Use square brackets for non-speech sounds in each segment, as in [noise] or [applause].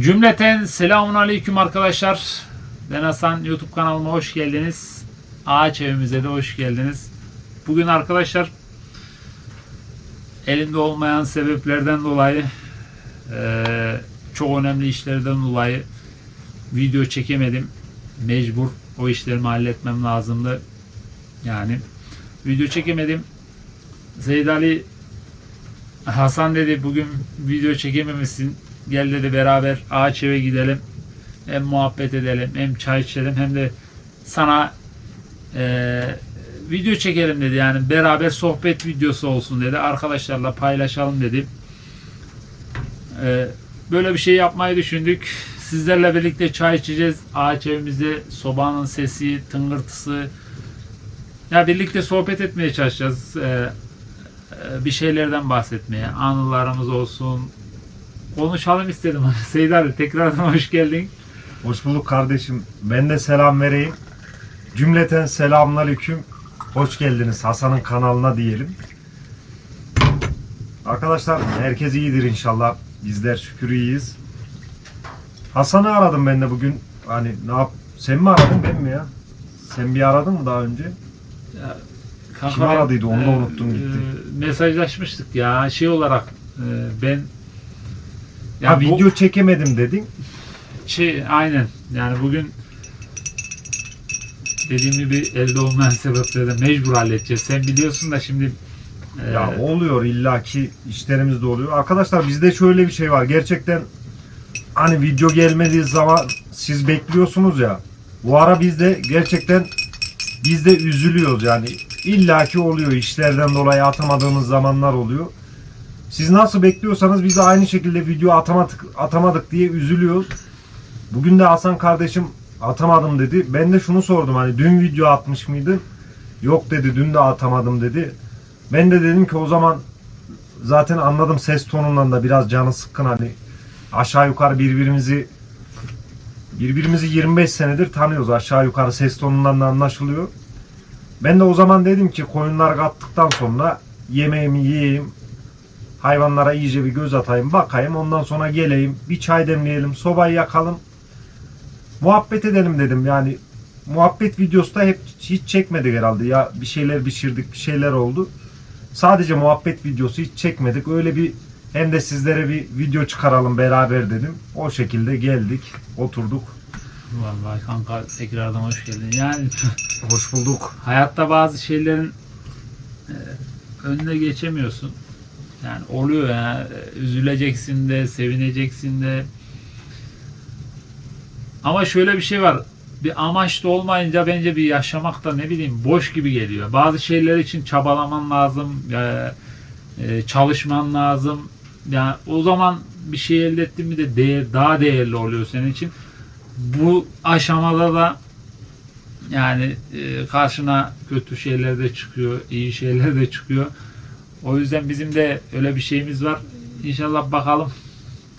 Cümleten selamun aleyküm arkadaşlar. Ben Hasan YouTube kanalıma hoş geldiniz. Ağaç evimize de hoş geldiniz. Bugün arkadaşlar elimde olmayan sebeplerden dolayı eee, çok önemli işlerden dolayı video çekemedim. Mecbur o işlerimi halletmem lazımdı. Yani video çekemedim. Zeyd Ali Hasan dedi bugün video çekememişsin. Gel dedi beraber ağaç eve gidelim. Hem muhabbet edelim hem çay içelim hem de sana eee, video çekelim dedi. Yani beraber sohbet videosu olsun dedi. Arkadaşlarla paylaşalım dedi. Eee, böyle bir şey yapmayı düşündük. Sizlerle birlikte çay içeceğiz. Ağaç evimizde sobanın sesi, tıngırtısı. Ya birlikte sohbet etmeye çalışacağız. Eee, bir şeylerden bahsetmeye, anılarımız olsun. Konuşalım istedim. [laughs] Seyit abi tekrardan hoş geldin. Hoş bulduk kardeşim. Ben de selam vereyim. Cümleten selamünaleyküm. Hoş geldiniz Hasan'ın kanalına diyelim. Arkadaşlar herkes iyidir inşallah. Bizler şükür iyiyiz. Hasan'ı aradım ben de bugün. Hani ne yap? Sen mi aradın ben mi ya? Sen bir aradın mı daha önce? Kanka Kim aradıydı? Onu da unuttum gitti. eee, mesajlaşmıştık ya şey olarak eee, ben ya ha bu- video çekemedim dedin. Şey aynen. Yani bugün dediğim gibi elde olmayan sebeplerden mecbur halledeceğiz. Sen biliyorsun da şimdi e, Ya oluyor illaki işlerimizde oluyor. Arkadaşlar bizde şöyle bir şey var. Gerçekten hani video gelmediği zaman siz bekliyorsunuz ya. Bu ara bizde gerçekten biz de üzülüyoruz yani. illaki oluyor işlerden dolayı atamadığımız zamanlar oluyor. Siz nasıl bekliyorsanız biz de aynı şekilde video atamadık, atamadık diye üzülüyoruz. Bugün de Hasan kardeşim atamadım dedi. Ben de şunu sordum hani dün video atmış mıydın? Yok dedi dün de atamadım dedi. Ben de dedim ki o zaman zaten anladım ses tonundan da biraz canı sıkkın hani aşağı yukarı birbirimizi birbirimizi 25 senedir tanıyoruz aşağı yukarı ses tonundan da anlaşılıyor. Ben de o zaman dedim ki koyunlar kattıktan sonra yemeğimi yiyeyim hayvanlara iyice bir göz atayım bakayım ondan sonra geleyim bir çay demleyelim sobayı yakalım. Muhabbet edelim dedim. Yani muhabbet videosu da hep hiç çekmedik herhalde. Ya bir şeyler pişirdik bir şeyler oldu. Sadece muhabbet videosu hiç çekmedik. Öyle bir hem de sizlere bir video çıkaralım beraber dedim. O şekilde geldik oturduk. Vallahi kanka tekrardan hoş geldin. Yani hoş bulduk. hayatta bazı şeylerin e, önüne geçemiyorsun. Yani oluyor ya. Üzüleceksin de, sevineceksin de. Ama şöyle bir şey var. Bir amaç da olmayınca bence bir yaşamak da ne bileyim boş gibi geliyor. Bazı şeyler için çabalaman lazım. e, çalışman lazım. Yani o zaman bir şey elde ettin mi de değer, daha değerli oluyor senin için. Bu aşamada da yani e, karşına kötü şeyler de çıkıyor, iyi şeyler de çıkıyor. O yüzden bizim de öyle bir şeyimiz var. İnşallah bakalım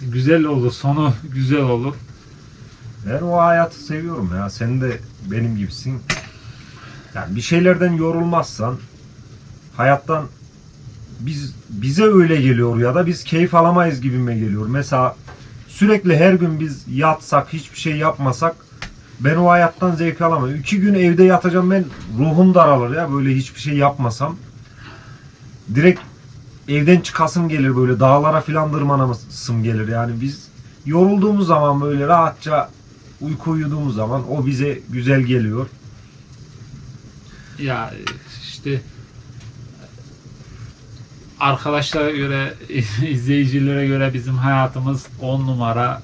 güzel olur, sonu [laughs] güzel olur. Ben o hayatı seviyorum ya. Sen de benim gibisin. Yani bir şeylerden yorulmazsan hayattan biz bize öyle geliyor ya da biz keyif alamayız gibime geliyor. Mesela sürekli her gün biz yatsak hiçbir şey yapmasak ben o hayattan zevk alamam. İki gün evde yatacağım ben ruhum daralır ya böyle hiçbir şey yapmasam. Direkt evden çıkasım gelir böyle dağlara filan tırmanasım gelir. Yani biz yorulduğumuz zaman böyle rahatça uyku uyuduğumuz zaman o bize güzel geliyor. Ya işte arkadaşlara göre, [laughs] izleyicilere göre bizim hayatımız on numara.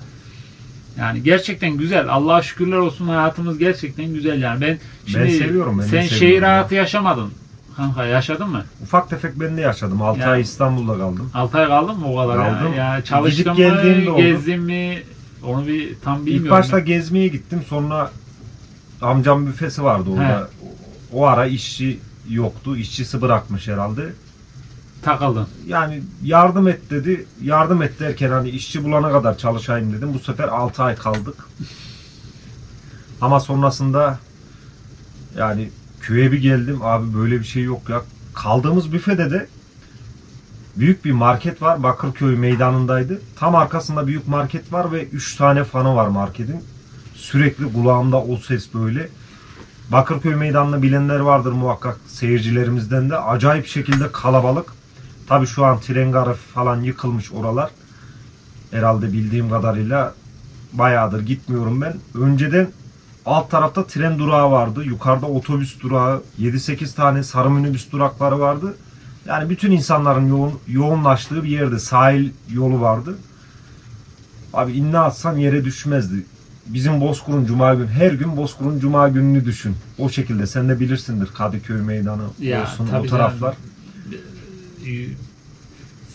Yani gerçekten güzel. Allah'a şükürler olsun hayatımız gerçekten güzel yani. Ben şimdi seviyorum, ben sen seviyorum şehir ya. hayatı yaşamadın. Kanka yaşadın mı? Ufak tefek ben de yaşadım. 6 Ya. ay İstanbul'da kaldım. 6 ay kaldın mı o kadar? Kaldım. Ya, ya çalıştın Gidip geldiğim de mı, oldu. gezdin mi? Onu bir tam bilmiyorum. İlk başta gezmeye gittim. Sonra amcam büfesi vardı orada. O ara işçi yoktu. İşçisi bırakmış herhalde. takıldın. Yani yardım et dedi. Yardım et derken hani işçi bulana kadar çalışayım dedim. Bu sefer 6 ay kaldık. Ama sonrasında yani köye bir geldim. Abi böyle bir şey yok ya. Kaldığımız büfede de büyük bir market var. Bakırköy meydanındaydı. Tam arkasında büyük market var ve 3 tane fanı var marketin. Sürekli kulağımda o ses böyle. Bakırköy meydanını bilenler vardır muhakkak seyircilerimizden de. Acayip şekilde kalabalık. Tabi şu an tren garı falan yıkılmış oralar. Herhalde bildiğim kadarıyla bayağıdır gitmiyorum ben. Önceden alt tarafta tren durağı vardı. Yukarıda otobüs durağı, 7-8 tane sarı minibüs durakları vardı. Yani bütün insanların yoğun, yoğunlaştığı bir yerde sahil yolu vardı. Abi inne atsan yere düşmezdi. Bizim Bozkur'un Cuma günü, her gün Bozkur'un Cuma gününü düşün. O şekilde sen de bilirsindir Kadıköy meydanı Ya, olsun o taraflar. Ee,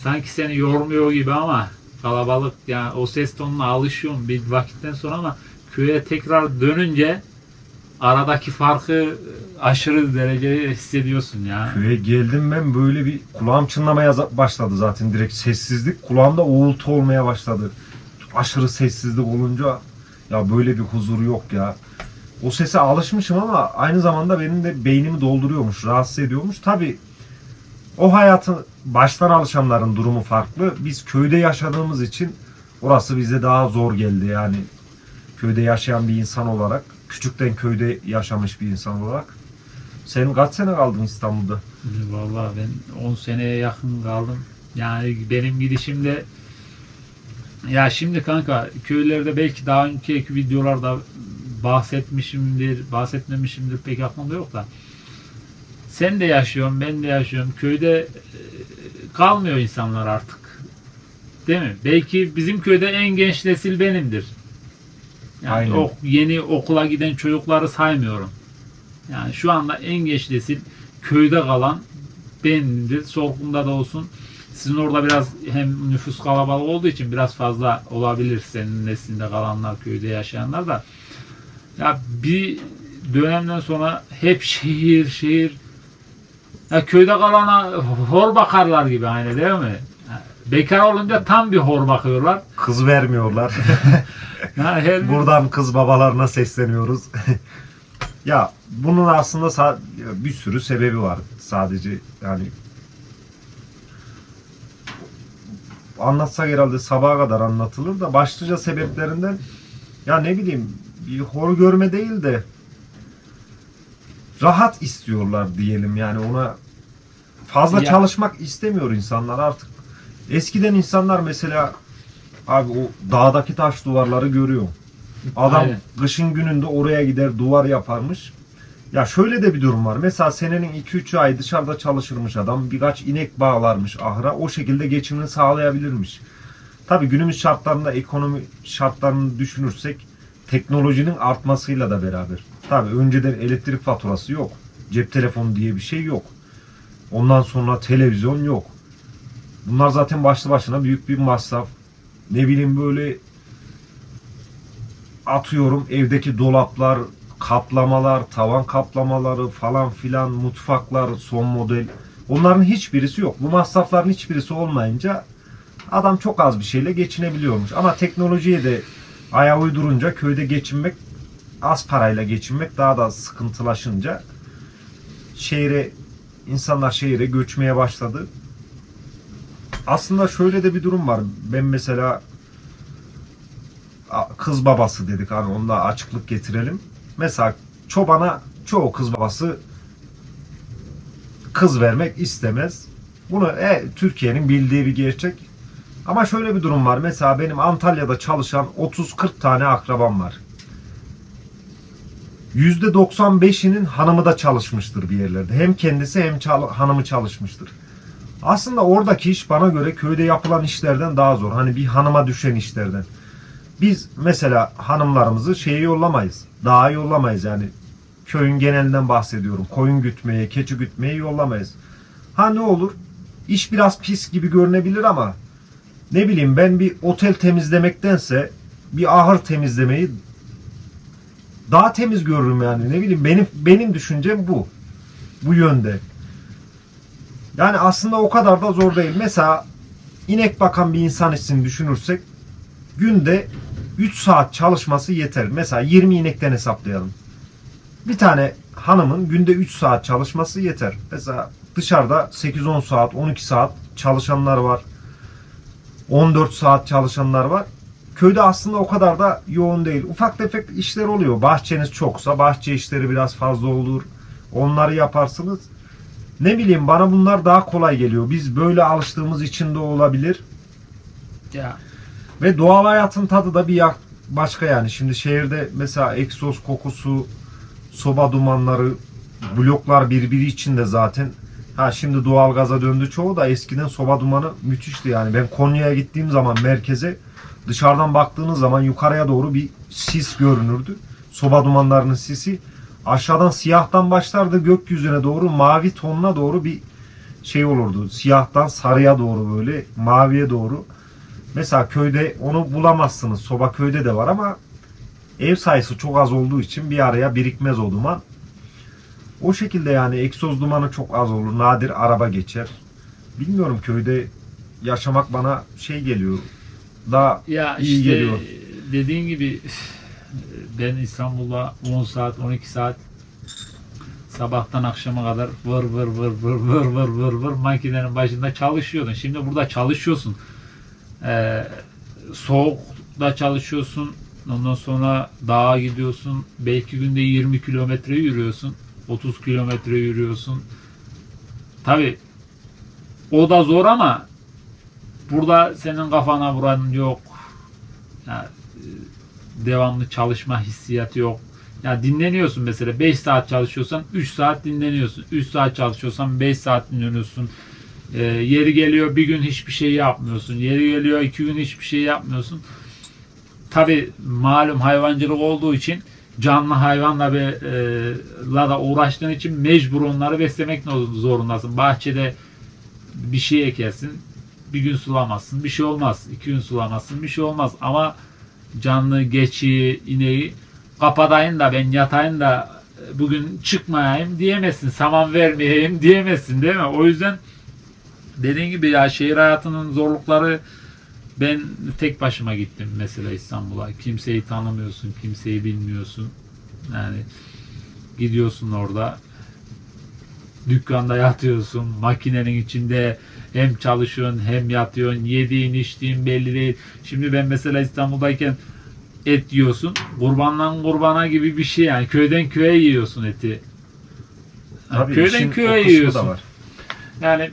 sanki seni yormuyor gibi ama kalabalık yani o ses tonuna alışıyorum bir vakitten sonra ama köye tekrar dönünce aradaki farkı aşırı derecede hissediyorsun ya. Köye geldim ben böyle bir kulağım çınlamaya başladı zaten direkt sessizlik. Kulağımda uğultu olmaya başladı. Aşırı sessizlik olunca ya böyle bir huzur yok ya. O sese alışmışım ama aynı zamanda benim de beynimi dolduruyormuş, rahatsız ediyormuş. Tabi o hayatı baştan alışanların durumu farklı. Biz köyde yaşadığımız için orası bize daha zor geldi yani. Köyde yaşayan bir insan olarak, küçükten köyde yaşamış bir insan olarak. Sen kaç sene kaldın İstanbul'da? Vallahi ben 10 seneye yakın kaldım. Yani benim gidişimde ya şimdi kanka köylerde belki daha önceki videolarda bahsetmişimdir, bahsetmemişimdir pek aklımda yok da. Sen de yaşıyorsun, ben de yaşıyorum. Köyde e, kalmıyor insanlar artık. Değil mi? Belki bizim köyde en genç nesil benimdir. Yani Aynen. o yeni okula giden çocukları saymıyorum. Yani şu anda en genç nesil köyde kalan benimdir. Sorkumda da olsun. Sizin orada biraz hem nüfus kalabalık olduğu için biraz fazla olabilir senin neslinde kalanlar, köyde yaşayanlar da. Ya bir dönemden sonra hep şehir şehir ya köyde kalana hor bakarlar gibi hani değil mi? Bekar olunca tam bir hor bakıyorlar. Kız vermiyorlar. [laughs] Ha, Buradan kız babalarına sesleniyoruz. [laughs] ya bunun aslında bir sürü sebebi var. Sadece yani anlatsak herhalde sabaha kadar anlatılır da başlıca sebeplerinden ya ne bileyim bir hor görme değil de rahat istiyorlar diyelim yani ona fazla Ya- çalışmak istemiyor insanlar artık. Eskiden insanlar mesela abi o dağdaki taş duvarları görüyor. Adam Aynen. kışın gününde oraya gider duvar yaparmış. Ya şöyle de bir durum var. Mesela senenin 2-3 ay dışarıda çalışırmış adam. Birkaç inek bağlarmış ahıra. O şekilde geçimini sağlayabilirmiş. Tabii günümüz şartlarında ekonomi şartlarını düşünürsek teknolojinin artmasıyla da beraber. Tabii önceden elektrik faturası yok. Cep telefonu diye bir şey yok. Ondan sonra televizyon yok. Bunlar zaten başlı başına büyük bir masraf. Ne bileyim böyle atıyorum evdeki dolaplar, kaplamalar, tavan kaplamaları falan filan, mutfaklar son model. Onların hiçbirisi yok. Bu masrafların hiçbirisi olmayınca adam çok az bir şeyle geçinebiliyormuş. Ama teknolojiye de ayağı uydurunca köyde geçinmek, az parayla geçinmek daha da sıkıntılaşınca şehre insanlar şehire göçmeye başladı. Aslında şöyle de bir durum var. Ben mesela kız babası dedik hani onda açıklık getirelim. Mesela çobana çoğu kız babası kız vermek istemez. Bunu e, Türkiye'nin bildiği bir gerçek. Ama şöyle bir durum var. Mesela benim Antalya'da çalışan 30-40 tane akrabam var. %95'inin hanımı da çalışmıştır bir yerlerde. Hem kendisi hem çal- hanımı çalışmıştır. Aslında oradaki iş bana göre köyde yapılan işlerden daha zor. Hani bir hanıma düşen işlerden. Biz mesela hanımlarımızı şeye yollamayız. Dağa yollamayız yani. Köyün genelinden bahsediyorum. Koyun gütmeye, keçi gütmeye yollamayız. Ha ne olur? İş biraz pis gibi görünebilir ama ne bileyim ben bir otel temizlemektense bir ahır temizlemeyi daha temiz görürüm yani. Ne bileyim benim benim düşüncem bu. Bu yönde. Yani aslında o kadar da zor değil. Mesela inek bakan bir insan için düşünürsek günde 3 saat çalışması yeter. Mesela 20 inekten hesaplayalım. Bir tane hanımın günde 3 saat çalışması yeter. Mesela dışarıda 8-10 saat, 12 saat çalışanlar var. 14 saat çalışanlar var. Köyde aslında o kadar da yoğun değil. Ufak tefek işler oluyor. Bahçeniz çoksa bahçe işleri biraz fazla olur. Onları yaparsınız. Ne bileyim bana bunlar daha kolay geliyor. Biz böyle alıştığımız için de olabilir. Ya Ve doğal hayatın tadı da bir başka yani. Şimdi şehirde mesela egzoz kokusu, soba dumanları, bloklar birbiri içinde zaten. Ha şimdi doğal gaza döndü çoğu da eskiden soba dumanı müthişti yani. Ben Konya'ya gittiğim zaman merkeze dışarıdan baktığınız zaman yukarıya doğru bir sis görünürdü. Soba dumanlarının sisi. Aşağıdan siyahtan başlardı gökyüzüne doğru mavi tonuna doğru bir şey olurdu. Siyahtan sarıya doğru böyle maviye doğru. Mesela köyde onu bulamazsınız. Soba köyde de var ama ev sayısı çok az olduğu için bir araya birikmez o duman. O şekilde yani egzoz dumanı çok az olur. Nadir araba geçer. Bilmiyorum köyde yaşamak bana şey geliyor. Daha Ya İyi işte geliyor. dediğin gibi ben İstanbul'da 10 saat 12 saat sabahtan akşama kadar vır vır vır vır vır vır vır vır makinenin başında çalışıyordun. Şimdi burada çalışıyorsun. Ee, soğukta çalışıyorsun. Ondan sonra dağa gidiyorsun. Belki günde 20 kilometre yürüyorsun. 30 kilometre yürüyorsun. Tabi o da zor ama burada senin kafana vuran yok. Ya, e, devamlı çalışma hissiyatı yok. Ya dinleniyorsun mesela 5 saat çalışıyorsan 3 saat dinleniyorsun. 3 saat çalışıyorsan 5 saat dinleniyorsun. Ee, yeri geliyor bir gün hiçbir şey yapmıyorsun. Yeri geliyor iki gün hiçbir şey yapmıyorsun. Tabi malum hayvancılık olduğu için canlı hayvanla be, e, da uğraştığın için mecbur onları beslemek zorundasın. Bahçede bir şey ekersin, bir gün sulamazsın, bir şey olmaz. İki gün sulamazsın, bir şey olmaz. Ama canlı geçi, ineği kapadayın da ben yatayım da e, bugün çıkmayayım diyemezsin. Saman vermeyeyim diyemezsin değil mi? O yüzden dediğin gibi ya şehir hayatının zorlukları ben tek başıma gittim mesela İstanbul'a. Kimseyi tanımıyorsun, kimseyi bilmiyorsun. Yani gidiyorsun orada dükkanda yatıyorsun, makinenin içinde hem çalışıyorsun hem yatıyorsun, yediğin içtiğin belli değil. Şimdi ben mesela İstanbul'dayken et yiyorsun, kurbandan kurbana gibi bir şey yani köyden köye yiyorsun eti. Tabii köyden köye yiyorsun. var. Yani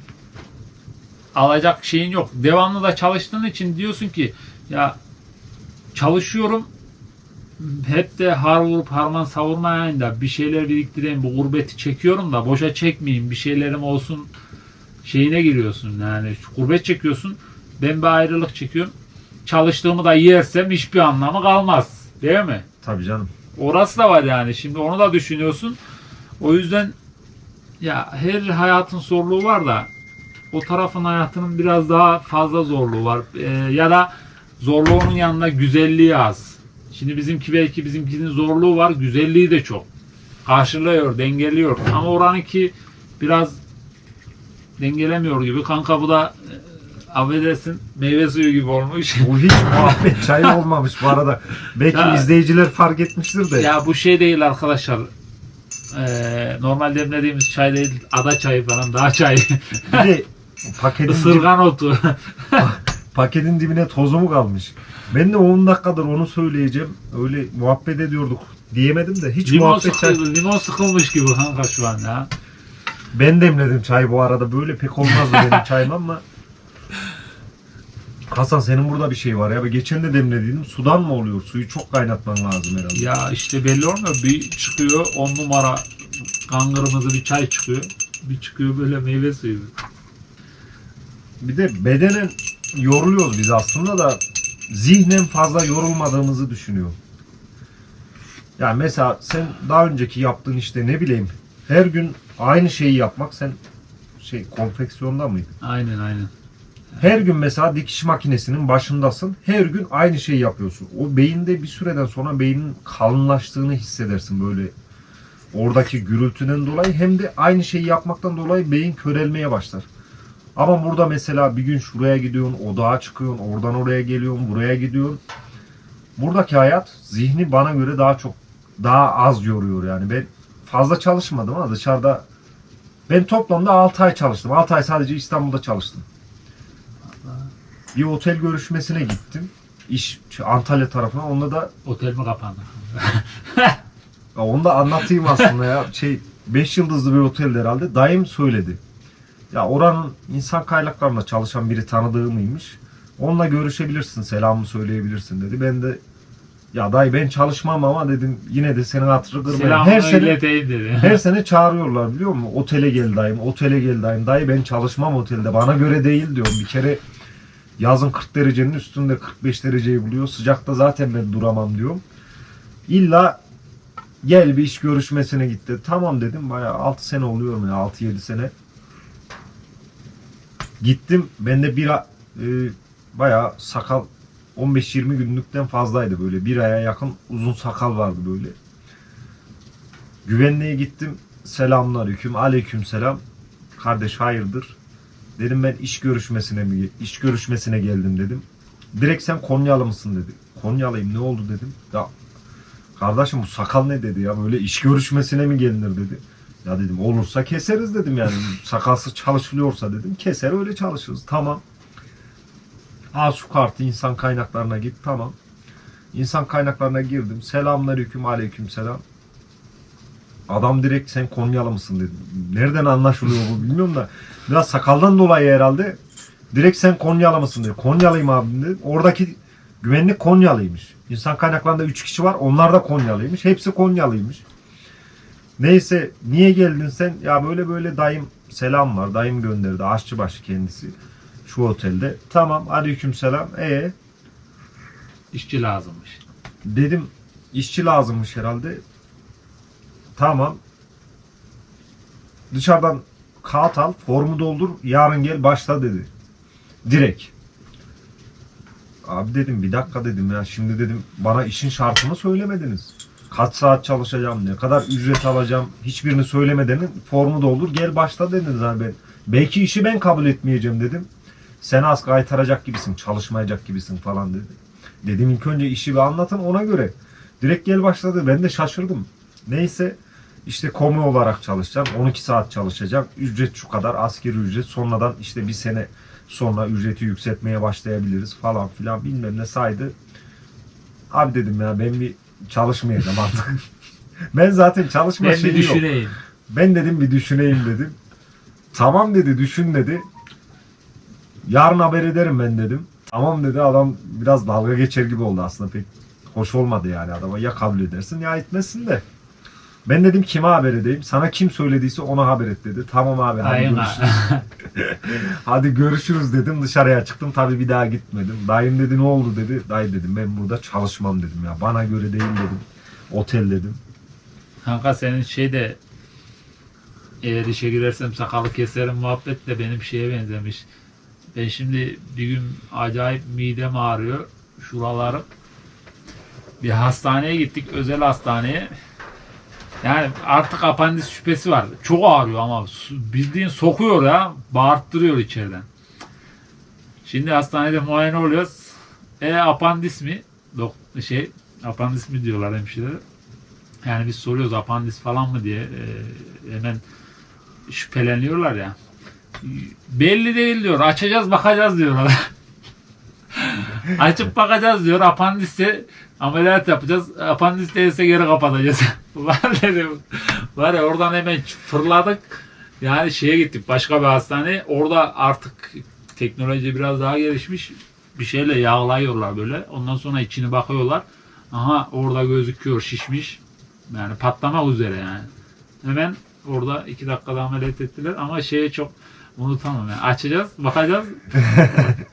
alacak şeyin yok. Devamlı da çalıştığın için diyorsun ki ya çalışıyorum hep de har vurup harman savurmayayım da bir şeyler biriktireyim bu gurbeti çekiyorum da boşa çekmeyeyim bir şeylerim olsun şeyine giriyorsun yani Şu gurbet çekiyorsun ben bir ayrılık çekiyorum çalıştığımı da yersem hiçbir anlamı kalmaz değil mi? Tabii canım. Orası da var yani. Şimdi onu da düşünüyorsun. O yüzden ya her hayatın zorluğu var da o tarafın hayatının biraz daha fazla zorluğu var. Ee, ya da zorluğunun yanında güzelliği az. Şimdi bizimki belki bizimkinin zorluğu var, güzelliği de çok. Karşılıyor, dengeliyor. Ama oranınki biraz dengelemiyor gibi. Kanka bu da e, affedersin meyve suyu gibi olmuş. Bu hiç muhabbet çayı [laughs] olmamış bu arada. Belki Ya- izleyiciler fark etmiştir de. Ya bu şey değil arkadaşlar. Ee, normal demlediğimiz çay değil, ada çayı falan, dağ çayı. Bir de paketin, Isırgan otu. paketin dibine tozu mu kalmış? Ben de 10 dakikadır onu söyleyeceğim. Öyle muhabbet ediyorduk. Diyemedim de hiç limon, muhabbet çay. sıkıldı, limon sıkılmış gibi kanka şu an ya. Ben demledim çay bu arada. Böyle pek olmazdı benim [laughs] çayım ama. Hasan senin burada bir şey var ya. Geçen de demlediydim. Sudan mı oluyor? Suyu çok kaynatman lazım herhalde. Ya işte belli olmuyor. Bir çıkıyor on numara kan kırmızı bir çay çıkıyor. Bir çıkıyor böyle meyve suyu. Bir de bedenen yoruluyoruz biz aslında da zihnen fazla yorulmadığımızı düşünüyorum. Yani mesela sen daha önceki yaptığın işte ne bileyim her gün aynı şeyi yapmak sen şey konfeksiyonda mıydın? Aynen aynen. Her gün mesela dikiş makinesinin başındasın. Her gün aynı şeyi yapıyorsun. O beyinde bir süreden sonra beynin kalınlaştığını hissedersin böyle. Oradaki gürültüden dolayı hem de aynı şeyi yapmaktan dolayı beyin körelmeye başlar. Ama burada mesela bir gün şuraya gidiyorsun, odağa çıkıyorsun, oradan oraya geliyorsun, buraya gidiyorsun. Buradaki hayat zihni bana göre daha çok daha az yoruyor yani. Ben fazla çalışmadım ama dışarıda ben toplamda 6 ay çalıştım. 6 ay sadece İstanbul'da çalıştım. Bir otel görüşmesine gittim. İş Antalya tarafına. Onda da Otel mi kapandı? [laughs] ya onu da anlatayım aslında ya. Şey 5 yıldızlı bir otelde herhalde. Dayım söyledi. Ya oranın insan kaynaklarında çalışan biri tanıdığımıymış. Onunla görüşebilirsin, selamı söyleyebilirsin dedi. Ben de ya dayı ben çalışmam ama dedim yine de senin hatırı kırmayayım. Her sene dedi. her sene çağırıyorlar biliyor musun? Otele gel dayım, otele gel dayım. Dayı ben çalışmam otelde. Bana göre değil diyorum. Bir kere yazın 40 derecenin üstünde 45 dereceyi buluyor. Sıcakta zaten ben duramam diyorum. İlla gel bir iş görüşmesine gitti. Tamam dedim. Bayağı 6 sene oluyor mu ya? 6-7 sene. Gittim. Bende bir a- e, bayağı sakal 15-20 günlükten fazlaydı böyle. Bir aya yakın uzun sakal vardı böyle. Güvenliğe gittim. Selamünaleyküm. Aleyküm selam. Kardeş hayırdır? Dedim ben iş görüşmesine mi iş görüşmesine geldim dedim. Direkt sen Konyalı mısın dedi. Konyalıyım ne oldu dedim. Ya kardeşim bu sakal ne dedi ya böyle iş görüşmesine mi gelinir dedi. Ya dedim olursa keseriz dedim yani sakalsız çalışılıyorsa dedim keser öyle çalışırız tamam. Al şu kartı insan kaynaklarına git tamam. İnsan kaynaklarına girdim. Selamünaleyküm aleyküm selam. Adam direkt sen Konyalı mısın dedi. Nereden anlaşılıyor bu bilmiyorum da. Biraz sakaldan dolayı herhalde. Direkt sen Konyalı mısın dedi. Konyalıyım abi dedi. Oradaki güvenlik Konyalıymış. İnsan kaynaklarında 3 kişi var. Onlar da Konyalıymış. Hepsi Konyalıymış. Neyse niye geldin sen? Ya böyle böyle dayım selam var. Dayım gönderdi. Aşçıbaşı kendisi. Şu otelde. Tamam aleyküm selam. E İşçi lazımmış. Dedim işçi lazımmış herhalde. Tamam. Dışarıdan kağıt al, formu doldur, yarın gel başla dedi. Direkt. Abi dedim bir dakika dedim ya şimdi dedim bana işin şartını söylemediniz. Kaç saat çalışacağım, ne kadar ücret alacağım hiçbirini söylemeden formu doldur gel başla dediniz abi ben. Belki işi ben kabul etmeyeceğim dedim. Sen az kaytaracak gibisin, çalışmayacak gibisin falan dedi. Dedim ilk önce işi bir anlatın ona göre. Direkt gel başladı. Ben de şaşırdım. Neyse işte komu olarak çalışacağım. 12 saat çalışacağım. Ücret şu kadar. Askeri ücret. Sonradan işte bir sene sonra ücreti yükseltmeye başlayabiliriz falan filan bilmem ne saydı. Abi dedim ya ben bir çalışmayacağım artık. [laughs] ben zaten çalışma Ben bir şeyi yok. düşüneyim. Ben dedim bir düşüneyim dedim. Tamam dedi düşün dedi. Yarın haber ederim ben dedim. Tamam dedi adam biraz dalga geçer gibi oldu aslında pek hoş olmadı yani adama ya kabul edersin ya etmezsin de. Ben dedim kime haber edeyim? Sana kim söylediyse ona haber et dedi. Tamam abi hadi Dayım görüşürüz. [laughs] hadi görüşürüz dedim. Dışarıya çıktım. Tabii bir daha gitmedim. Dayım dedi ne oldu dedi. Dayı dedim ben burada çalışmam dedim ya. Bana göre değil dedim. Otel dedim. Kanka senin şey de eğer işe girersem sakalı keserim muhabbet de benim şeye benzemiş. Ben şimdi bir gün acayip midem ağrıyor. Şuralarım. Bir hastaneye gittik. Özel hastaneye. Yani artık apandis şüphesi var. Çok ağrıyor ama bildiğin sokuyor ya. Bağırttırıyor içeriden. Şimdi hastanede muayene oluyoruz. E apandis mi? Dok şey apandis mi diyorlar hemşireler. Yani biz soruyoruz apandis falan mı diye e, hemen şüpheleniyorlar ya. Belli değil diyor. Açacağız bakacağız diyorlar. [laughs] Açıp bakacağız diyor. Apandiste ameliyat yapacağız. Apandis değilse geri kapatacağız. [laughs] var dedim. Var ya oradan hemen fırladık. Yani şeye gittik başka bir hastane. Orada artık teknoloji biraz daha gelişmiş. Bir şeyle yağlayıyorlar böyle. Ondan sonra içini bakıyorlar. Aha orada gözüküyor şişmiş. Yani patlamak üzere yani. Hemen orada iki dakikada ameliyat ettiler ama şeye çok unutamam yani. Açacağız, bakacağız.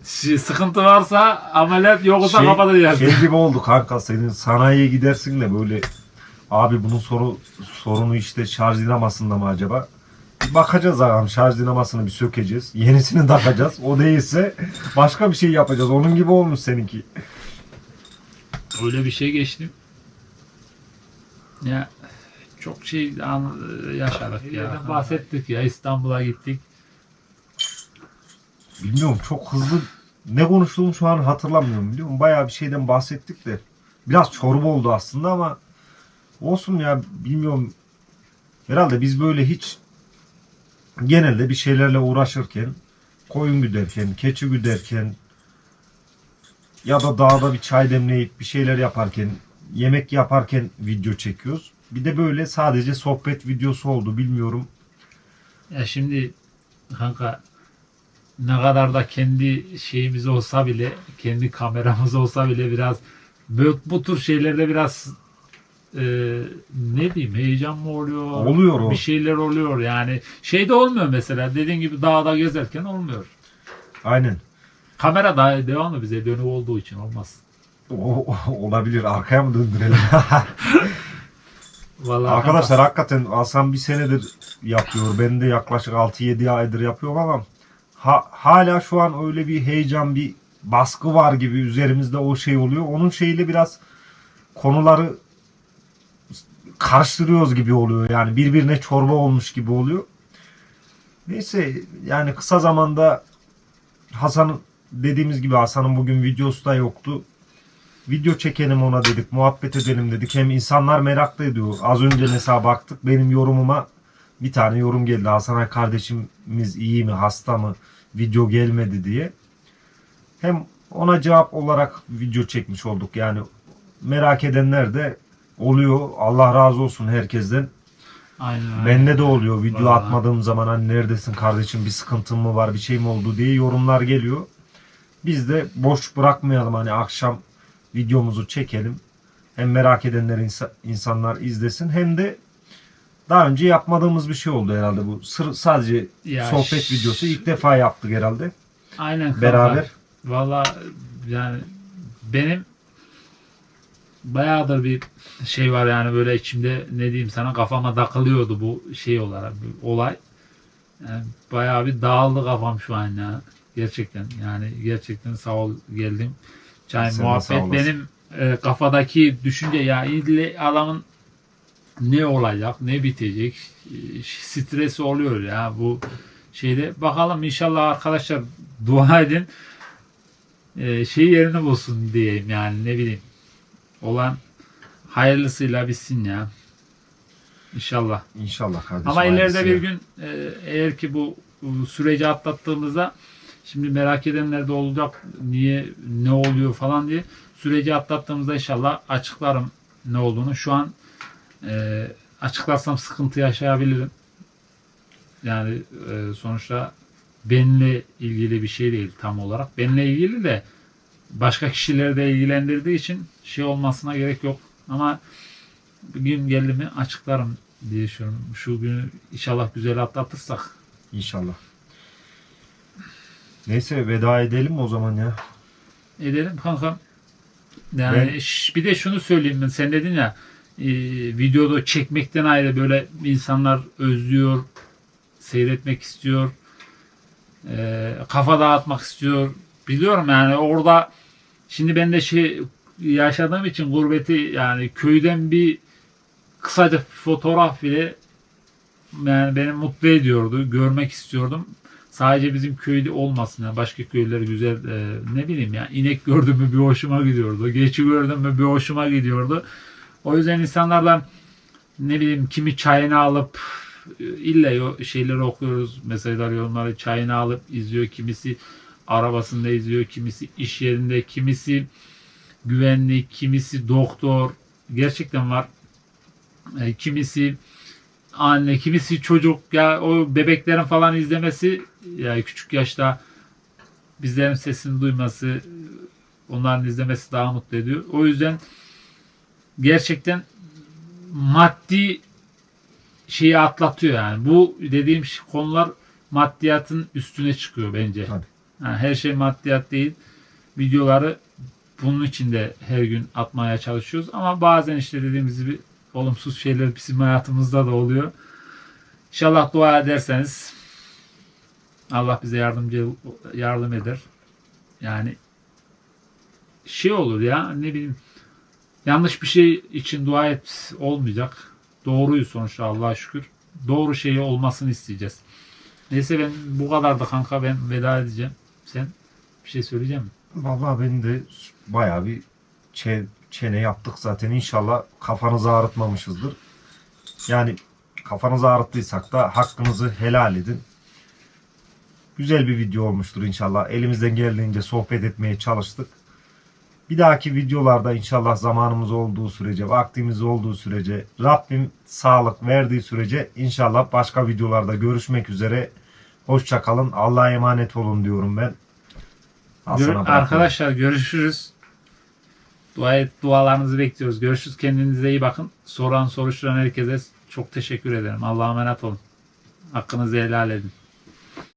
[laughs] Sıkıntı varsa ameliyat yoksa Şey- kapatacağız. Şey gibi oldu kanka senin sanayiye gidersin de böyle abi bunun soru sorunu işte şarj dinamasında mı acaba? Bakacağız ağam şarj dinamasını bir sökeceğiz. Yenisini takacağız. O değilse başka bir şey yapacağız. Onun gibi olmuş seninki. Öyle bir şey geçtim. Ya çok şey an- yaşadık ya. Bahsettik ya İstanbul'a gittik. Bilmiyorum çok hızlı ne konuştuğumu şu an hatırlamıyorum biliyor musun? Bayağı bir şeyden bahsettik de. Biraz çorba oldu aslında ama olsun ya bilmiyorum. Herhalde biz böyle hiç genelde bir şeylerle uğraşırken koyun güderken, keçi güderken ya da dağda bir çay demleyip bir şeyler yaparken, yemek yaparken video çekiyoruz. Bir de böyle sadece sohbet videosu oldu bilmiyorum. Ya şimdi kanka ne kadar da kendi şeyimiz olsa bile, kendi kameramız olsa bile biraz bu, bu tür şeylerde biraz e, ne diyeyim heyecan mı oluyor? Oluyor o. Bir şeyler oluyor yani. Şeyde olmuyor mesela dediğin gibi dağda gezerken olmuyor. Aynen. Kamera da devamlı bize dönük olduğu için olmaz. O, o- olabilir. Arkaya mı döndürelim? [laughs] Vallahi Arkadaşlar hakikaten Hasan bir senedir yapıyor. Ben de yaklaşık 6-7 aydır yapıyorum ama ha- hala şu an öyle bir heyecan, bir baskı var gibi üzerimizde o şey oluyor. Onun şeyiyle biraz konuları karıştırıyoruz gibi oluyor. Yani birbirine çorba olmuş gibi oluyor. Neyse yani kısa zamanda Hasan'ın dediğimiz gibi Hasan'ın bugün videosu da yoktu. Video çekelim ona dedik, muhabbet edelim dedik. Hem insanlar meraklı ediyor. Az önce mesela baktık benim yorumuma bir tane yorum geldi. Hasan kardeşimiz iyi mi, hasta mı, video gelmedi diye. Hem ona cevap olarak video çekmiş olduk. Yani merak edenler de oluyor. Allah razı olsun herkesten. Aynen. Bende de oluyor. Video Vallahi. atmadığım zaman hani neredesin kardeşim bir sıkıntın mı var bir şey mi oldu diye yorumlar geliyor. Biz de boş bırakmayalım hani akşam videomuzu çekelim. Hem merak edenler insa- insanlar izlesin hem de daha önce yapmadığımız bir şey oldu herhalde bu. Sır, sadece Ya sohbet videosu ilk defa yaptık herhalde. Aynen kanka. Beraber. Valla yani benim bayağıdır bir şey var yani böyle içimde ne diyeyim sana kafama takılıyordu bu şey olarak bir olay. Yani bayağı bir dağıldı kafam şu an ya. Gerçekten yani gerçekten sağ ol geldin. Çay Sen muhabbet benim e, kafadaki düşünce ya adamın ne olacak ne bitecek stresi oluyor ya bu şeyde bakalım inşallah arkadaşlar dua edin e, şey yerini bulsun diyeyim yani ne bileyim olan hayırlısıyla bitsin ya İnşallah. İnşallah kardeşim. Ama ileride bir gün e, eğer ki bu, bu süreci atlattığımızda şimdi merak edenler de olacak niye ne oluyor falan diye süreci atlattığımızda inşallah açıklarım ne olduğunu. Şu an e, açıklarsam sıkıntı yaşayabilirim. Yani e, sonuçta benimle ilgili bir şey değil tam olarak. Benimle ilgili de başka kişileri de ilgilendirdiği için şey olmasına gerek yok. Ama bir gün geldi mi açıklarım diye düşünüyorum. Şu günü inşallah güzel atlatırsak. İnşallah. Neyse veda edelim o zaman ya? Edelim kanka. Yani Ben- bir de şunu söyleyeyim ben. Sen dedin ya e, videoda çekmekten ayrı böyle insanlar özlüyor, seyretmek istiyor, e, kafa dağıtmak istiyor. Biliyorum yani orada şimdi ben de şey yaşadığım için gurbeti yani köyden bir kısaca fotoğraf bile yani beni mutlu ediyordu. Görmek istiyordum. Sadece bizim köyde olmasın. Yani başka köyler güzel e, ne bileyim ya inek gördüm mü bir hoşuma gidiyordu. Geçi gördüm mü bir hoşuma gidiyordu. O yüzden insanlarla ne bileyim kimi çayını alıp illa şeyleri okuyoruz. Mesajlar yorumları çayını alıp izliyor. Kimisi arabasında izliyor. Kimisi iş yerinde. Kimisi güvenlik. Kimisi doktor. Gerçekten var. E, kimisi anne, kimisi çocuk ya o bebeklerin falan izlemesi ya küçük yaşta bizlerin sesini duyması onların izlemesi daha mutlu ediyor. O yüzden gerçekten maddi şeyi atlatıyor yani. Bu dediğim konular maddiyatın üstüne çıkıyor bence. Tabii. Yani her şey maddiyat değil. Videoları bunun için de her gün atmaya çalışıyoruz. Ama bazen işte dediğimiz gibi olumsuz şeyler bizim hayatımızda da oluyor. İnşallah dua ederseniz Allah bize yardımcı yardım eder. Yani şey olur ya ne bileyim yanlış bir şey için dua et olmayacak. Doğruyu sonuçta Allah'a şükür. Doğru şeyi olmasını isteyeceğiz. Neyse ben bu kadar da kanka ben veda edeceğim. Sen bir şey söyleyecek misin? Vallahi benim de bayağı bir çe- çene yaptık zaten. İnşallah kafanızı ağrıtmamışızdır. Yani kafanızı ağrıttıysak da hakkınızı helal edin. Güzel bir video olmuştur inşallah. Elimizden geldiğince sohbet etmeye çalıştık. Bir dahaki videolarda inşallah zamanımız olduğu sürece, vaktimiz olduğu sürece, Rabbim sağlık verdiği sürece inşallah başka videolarda görüşmek üzere. Hoşça kalın. Allah'a emanet olun diyorum ben. Gör- arkadaşlar görüşürüz. Dua et, dualarınızı bekliyoruz. Görüşürüz. Kendinize iyi bakın. Soran soruşturan herkese çok teşekkür ederim. Allah'a emanet olun. Hakkınızı helal edin.